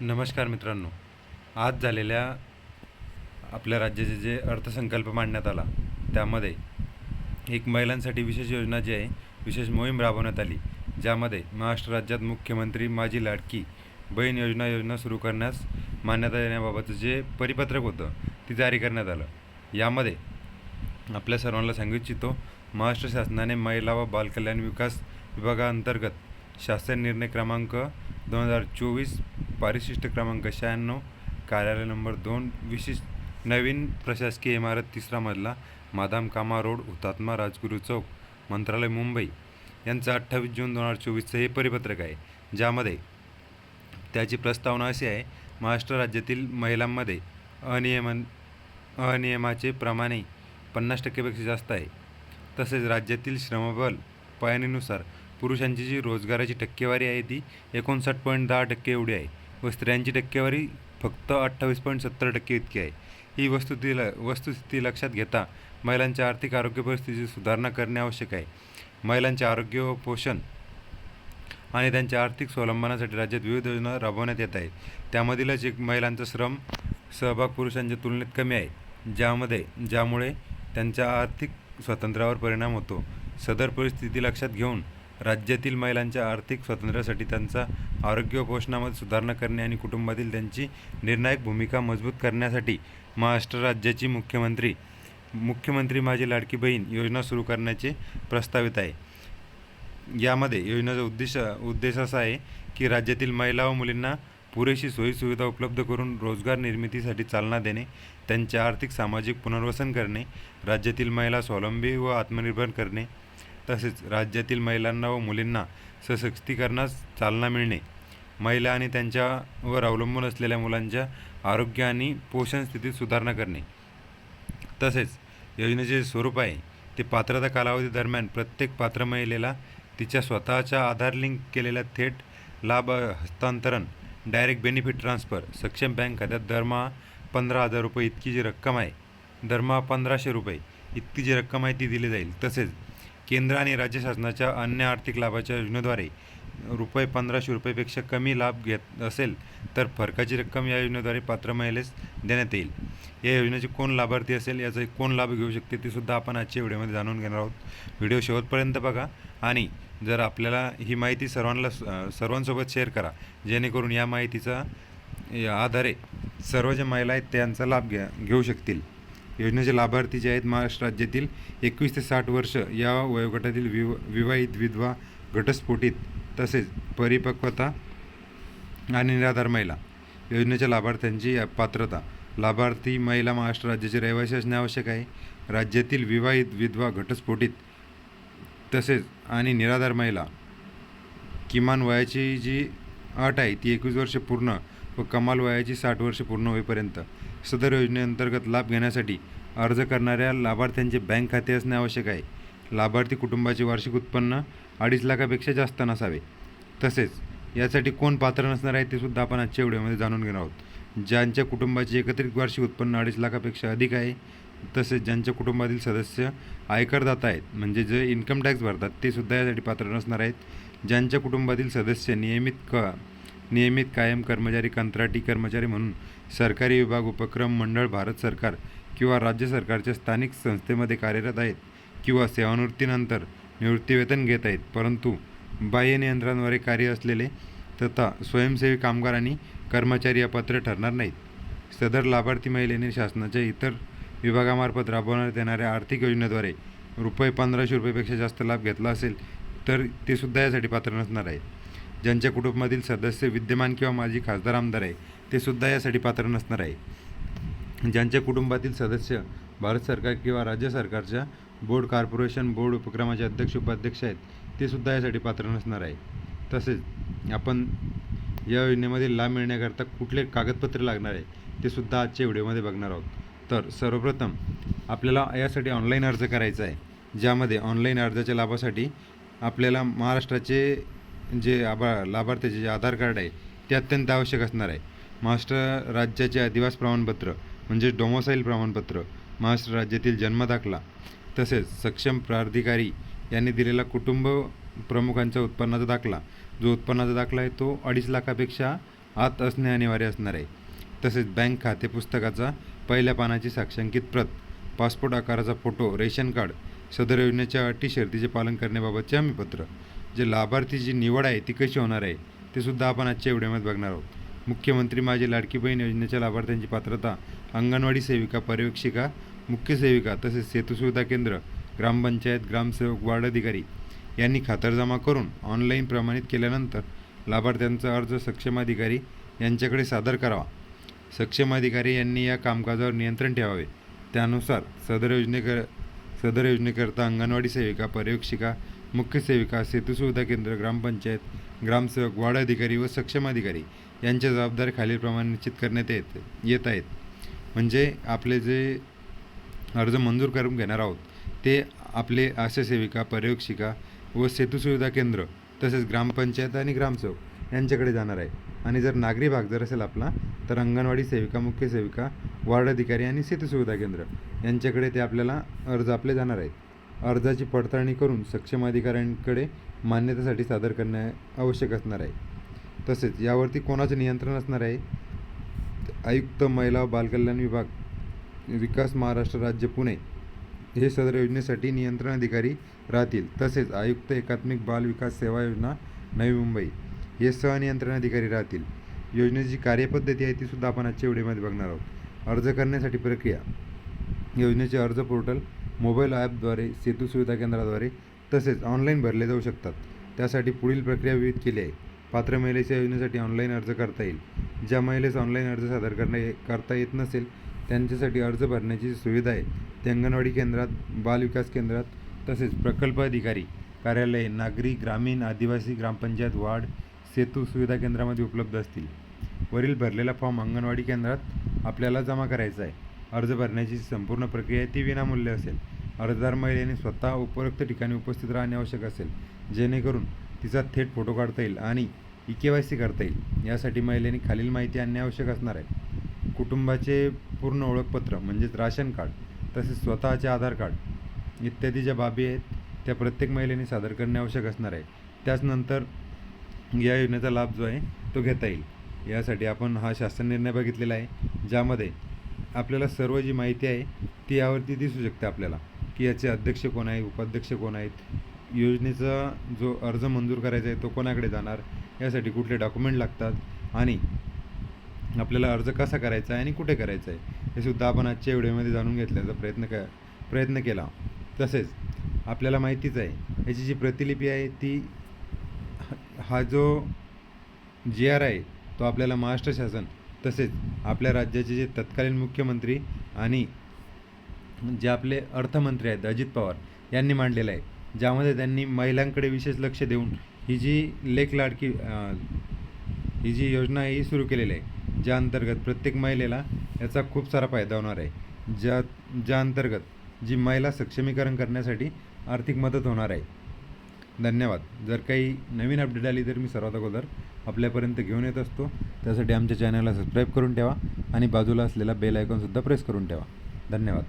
नमस्कार मित्रांनो. आज झालेल्या आपल्या राज्याचे जे अर्थसंकल्प मांडण्यात आला त्यामध्ये एक महिलांसाठी विशेष योजना जी आहे विशेष मोहीम राबवण्यात आली ज्यामध्ये महाराष्ट्र राज्यात मुख्यमंत्री माझी लाडकी बहीण योजना योजना सुरू करण्यास मान्यता देण्याबाबतचं जे परिपत्रक होतं ते जारी करण्यात आलं. यामध्ये आपल्या सर्वांना सांगू इच्छितो महाराष्ट्र शासनाने महिला व बालकल्याण विकास विभागाअंतर्गत शासन निर्णय क्रमांक दोन हजार चोवीस पारिशिष्ट क्रमांक शहाण्णव कार्यालय नंबर दोन विशिष्ट नवीन प्रशासकीय इमारत तिसरा मजला मादाम कामा रोड हुतात्मा राजगुरू चौक मंत्रालय मुंबई. यांचं अठ्ठावीस जून दोन हजार चोवीसचं हे परिपत्रक आहे ज्यामध्ये त्याची प्रस्तावना अशी आहे महाराष्ट्र राज्यातील महिलांमध्ये अनियमन अनियमाचे प्रमाणे पन्नास टक्केपेक्षा जास्त आहे. तसेच राज्यातील श्रमबल पायानीनुसार पुरुषांची जी रोजगाराची टक्केवारी आहे ती एकोणसाठ पॉईंट दहा टक्के एवढी आहे व स्त्रियांची टक्केवारी फक्त अठ्ठावीस पॉईंट सत्तर टक्के इतकी आहे. ही वस्तुस्थिती वस्तुस्थिती लक्षात घेता महिलांच्या आर्थिक आरोग्य परिस्थितीची सुधारणा करणे आवश्यक आहे. महिलांचे आरोग्य व पोषण आणि त्यांच्या आर्थिक स्वावलंबनासाठी राज्यात विविध योजना राबवण्यात येत आहेत. त्यामधीलच एक महिलांचा श्रम सहभाग पुरुषांच्या तुलनेत कमी आहे ज्यामध्ये ज्यामुळे त्यांच्या आर्थिक स्वातंत्र्यावर परिणाम होतो. सदर परिस्थिती लक्षात घेऊन राज्यातील महिलांच्या आर्थिक स्वातंत्र्यासाठी त्यांचा आरोग्य व पोषणामध्ये सुधारणा करणे आणि कुटुंबातील त्यांची निर्णायक भूमिका मजबूत करण्यासाठी महाराष्ट्र राज्याची मुख्यमंत्री मुख्यमंत्री माझी लाडकी बहीण योजना सुरू करण्याचे प्रस्तावित आहे. यामध्ये योजनेचा उद्देश उद्देश असा आहे की राज्यातील महिला व मुलींना पुरेशी सोयीसुविधा उपलब्ध करून रोजगार निर्मितीसाठी चालना देणे त्यांचे आर्थिक सामाजिक पुनर्वसन करणे राज्यातील महिला स्वावलंबी व आत्मनिर्भर करणे तसेच राज्यातील महिलांना व मुलींना सशक्तीकरणास चालना मिळणे. महिला आणि त्यांच्यावर अवलंबून असलेल्या मुलांच्या आरोग्य आणि पोषण स्थितीत सुधारणा करणे. तसेच योजनेचे स्वरूप आहे ते पात्रता कालावधी दरम्यान प्रत्येक पात्र महिलेला तिच्या स्वतःच्या आधार लिंक केलेल्या थेट लाभ हस्तांतरण डायरेक्ट बेनिफिट ट्रान्सफर सक्षम बँक खात्यात दरमहा पंधरा हजार रुपये इतकी जी रक्कम आहे दरमहा पंधराशे रुपये इतकी जी रक्कम आहे ती दिली जाईल. तसेच केंद्र आणि राज्य शासनाच्या अन्य आर्थिक लाभाच्या योजनेद्वारे रुपये पंधराशे रुपयेपेक्षा कमी लाभ घेत असेल तर फरकाची रक्कम या योजनेद्वारे पात्र महिलेस देण्यात येईल. या योजनेचे कोण लाभार्थी असेल याचा कोण लाभ घेऊ शकते ते सुद्धा आपण आजच्या व्हिडिओमध्ये जाणून घेणार आहोत. व्हिडिओ शेवटपर्यंत बघा आणि जर आपल्याला ही माहिती सर्वांना सर्वांसोबत शेअर करा जेणेकरून या माहितीचा या आधारे सर्व ज्या महिला आहेत त्यांचा लाभ घ्या घेऊ शकतील. योजनेचे लाभार्थी जे आहेत महाराष्ट्र राज्यातील एकवीस ते साठ वर्ष या वयोगटातील विव विवाहित विधवा घटस्फोटित तसेच परिपक्वता आणि निराधार महिला योजनेच्या लाभार्थ्यांची पात्रता. लाभार्थी महिला महाराष्ट्र राज्याचे रहिवासी असणे आवश्यक आहे. राज्यातील विवाहित विधवा घटस्फोटित तसेच आणि निराधार महिला किमान वयाची जी अट आहे ती एकवीस वर्ष पूर्ण व कमाल वयाची साठ वर्ष पूर्ण होईपर्यंत सदर योजनेअंतर्गत लाभ घेण्यासाठी अर्ज करणाऱ्या लाभार्थ्यांचे बँक खाते असणे आवश्यक आहे. लाभार्थी कुटुंबाचे वार्षिक उत्पन्न अडीच लाखापेक्षा जास्त नसावे. तसेच यासाठी कोण पात्र नसणार आहे ते सुद्धा आपण आजच्या व्हिडिओमध्ये जाणून घेणार आहोत. ज्यांच्या कुटुंबाचे एकत्रित वार्षिक उत्पन्न अडीच लाखापेक्षा अधिक आहे तसेच ज्यांच्या कुटुंबातील सदस्य आयकरदाता आहेत म्हणजे जे इन्कम टॅक्स भरतात ते सुद्धा यासाठी पात्र नसणार आहेत. ज्यांच्या कुटुंबातील सदस्य नियमित क नियमित कायम कर्मचारी कंत्राटी कर्मचारी म्हणून सरकारी विभाग उपक्रम मंडळ भारत सरकार किंवा राज्य सरकारच्या स्थानिक संस्थेमध्ये कार्यरत आहेत किंवा सेवानिवृत्तीनंतर निवृत्तीवेतन घेत आहेत. परंतु बाह्य नियंत्रणाद्वारे कार्य असलेले तथा स्वयंसेवी कामगार आणि कर्मचारी अपात्र ठरणार नाहीत. सदर लाभार्थी महिलेने शासनाच्या इतर विभागामार्फत राबवण्यात येणाऱ्या आर्थिक योजनेद्वारे रुपये पंधराशे रुपयेपेक्षा जास्त लाभ घेतला असेल तर ते सुद्धा यासाठी पात्र नसणार आहेत. ज्यांच्या कुटुंबातील सदस्य विद्यमान किंवा माजी खासदार आमदार आहे ते सुद्धा यासाठी पात्र नसणार आहे. ज्यांच्या कुटुंबातील सदस्य भारत सरकार किंवा राज्य सरकारच्या बोर्ड कॉर्पोरेशन बोर्ड उपक्रमाचे अध्यक्ष उपाध्यक्ष आहेत ते सुद्धा यासाठी पात्र नसणार आहे. तसेच आपण या योजनेमध्ये लाभ मिळण्याकरता कुठले कागदपत्रे लागणार आहे ते सुद्धा आजच्या व्हिडिओमध्ये बघणार आहोत. तर सर्वप्रथम आपल्याला यासाठी ऑनलाईन अर्ज करायचा आहे ज्यामध्ये ऑनलाईन अर्जाच्या लाभासाठी आपल्याला महाराष्ट्राचे जे आभा लाभार्थ्याचे जे आधार कार्ड आहे ते अत्यंत आवश्यक असणार आहे. महाराष्ट्र राज्याचे अधिवास प्रमाणपत्र म्हणजे डोमोसाईल प्रमाणपत्र महाराष्ट्र राज्यातील जन्मदाखला तसेच सक्षम प्राधिकारी यांनी दिलेला कुटुंब प्रमुखांचा उत्पन्नाचा दाखला जो उत्पन्नाचा दाखला आहे तो अडीच लाखापेक्षा आत असणे अनिवार्य असणार आहे. तसेच बँक खाते पुस्तकाचा पहिल्या पानाची साक्षांकित प्रत पासपोर्ट आकाराचा फोटो रेशन कार्ड सदर योजनेच्या अटी शर्तीचे पालन करण्याबाबतचे हमीपत्र जे लाभार्थीची निवड आहे ती कशी होणार आहे ते सुद्धा आपण आजच्या व्हिडिओमध्ये बघणार आहोत. मुख्यमंत्री माझी लाडकी बहीण योजनेच्या लाभार्थ्यांची पात्रता अंगणवाडी सेविका पर्यवेक्षिका मुख्य सेविका तसेच सेतुसुविधा केंद्र ग्रामपंचायत ग्रामसेवक वार्ड अधिकारी यांनी खातरजमा करून ऑनलाईन प्रमाणित केल्यानंतर लाभार्थ्यांचा अर्ज सक्षम अधिकारी यांच्याकडे सादर करावा. सक्षम अधिकारी यांनी या कामकाजावर नियंत्रण ठेवावे. त्यानुसार सदर योजनेकर सदर योजनेकरता अंगणवाडी सेविका पर्यवेक्षिका मुख्य सेविका सेतुसुविधा केंद्र ग्रामपंचायत ग्रामसेवक वार्ड अधिकारी व सक्षम अधिकारी यांच्या जबाबदारी खालीलप्रमाणे निश्चित करण्यात येत येत आहेत. म्हणजे आपले जे अर्ज मंजूर करून घेणार आहोत ते आपले आशा सेविका पर्यवेक्षिका व सेतू सुविधा केंद्र तसेच ग्रामपंचायत आणि ग्रामसेवक यांच्याकडे जाणार आहे. आणि जर नागरी भाग जर असेल आपला तर अंगणवाडी सेविका मुख्य सेविका वार्ड अधिकारी आणि सेतुसुविधा केंद्र यांच्याकडे ते आपल्याला अर्ज आपले जाणार आहेत. अर्जाची पडताळणी करून सक्षम अधिकाऱ्यांकडे मान्यतेसाठी सादर करणे आवश्यक असणार आहे. तसेच यावरती कोणाचं नियंत्रण असणार आहे? आयुक्त महिला बालकल्याण विभाग विकास महाराष्ट्र राज्य पुणे हे सदर योजनेसाठी नियंत्रण अधिकारी राहतील. तसेच आयुक्त एकात्मिक बाल विकास सेवा योजना नवी मुंबई हे सहनियंत्रण अधिकारी राहतील. योजनेची कार्यपद्धती आहे ती सुद्धा आपण आजच्या व्हिडिओमध्ये बघणार आहोत. अर्ज करण्यासाठी प्रक्रिया. योजनेचे अर्ज पोर्टल मोबाईल ॲपद्वारे सेतू सुविधा केंद्राद्वारे तसेच ऑनलाईन भरले जाऊ शकतात. त्यासाठी पुढील प्रक्रिया विविध केली आहे. पात्र महिलेच्या योजनेसाठी ऑनलाईन अर्ज करता येईल. ज्या महिलेस ऑनलाईन अर्ज सादर करणे करता येत नसेल त्यांच्यासाठी अर्ज भरण्याची सुविधा आहे. ते अंगणवाडी केंद्रात बालविकास केंद्रात तसेच प्रकल्प अधिकारी कार्यालय नागरी ग्रामीण आदिवासी ग्रामपंचायत वार्ड सेतू सुविधा केंद्रामध्ये उपलब्ध असतील. वरील भरलेला फॉर्म अंगणवाडी केंद्रात आपल्याला जमा करायचा आहे. अर्ज भरण्याची संपूर्ण प्रक्रिया आहे ती विनामूल्य असेल. अर्जदार महिलेने स्वतः उपरोक्त ठिकाणी उपस्थित राहणे आवश्यक असेल जेणेकरून तिचा थेट फोटो काढता येईल आणि ई के वाय सी करता येईल. यासाठी महिलेने खालील माहिती आणणे आवश्यक असणार आहे. कुटुंबाचे पूर्ण ओळखपत्र म्हणजेच राशन कार्ड तसेच स्वतःचे आधार कार्ड इत्यादी ज्या बाबी आहेत त्या प्रत्येक महिलेने सादर करणे आवश्यक असणार आहे. त्याचनंतर या योजनेचा लाभ जो आहे तो घेता येईल. यासाठी आपण हा शासन निर्णय बघितलेला आहे ज्यामध्ये आपल्याला सर्व जी माहिती आहे ती यावरती दिसू शकते आपल्याला की याचे अध्यक्ष कोण आहे उपाध्यक्ष कोण आहेत योजनेचा जो अर्ज मंजूर करायचा आहे तो कोणाकडे जाणार यासाठी कुठले डॉक्युमेंट लागतात आणि आपल्याला अर्ज कसा करायचा आहे आणि कुठे करायचा आहे हे सुद्धा आपण आजच्या व्हिडिओमध्ये जाणून घेतल्याचा प्रयत्न क प्रयत्न केला. तसेच आपल्याला माहितीच आहे याची जी प्रतिलिपी आहे ती हा- जो जी आर आहे तो आपल्याला महाराष्ट्र शासन तसेच आपल्या राज्याचे जे तत्कालीन मुख्यमंत्री आणि जे आपले अर्थमंत्री आहेत अजित पवार यांनी मांडलेलं आहे. ज्यामध्ये त्यांनी महिलांकडे विशेष लक्ष देऊन ही जी लेख लाडकी ही जी योजना आहे ही सुरू केलेली आहे ज्या अंतर्गत प्रत्येक महिलेला याचा खूप सारा फायदा होणार आहे. ज्या ज्या अंतर्गत जी महिला सक्षमीकरण करण्यासाठी आर्थिक मदत होणार आहे. धन्यवाद. जर काही नवीन अपडेट आली तर मी सर्वात अगोदर आपल्यापर्यंत घेऊन येत असतो. त्यासाठी आमच्या चॅनलला सबस्क्राईब करून ठेवा आणि बाजूला असलेला बेल आयकॉनसुद्धा प्रेस करून ठेवा. धन्यवाद.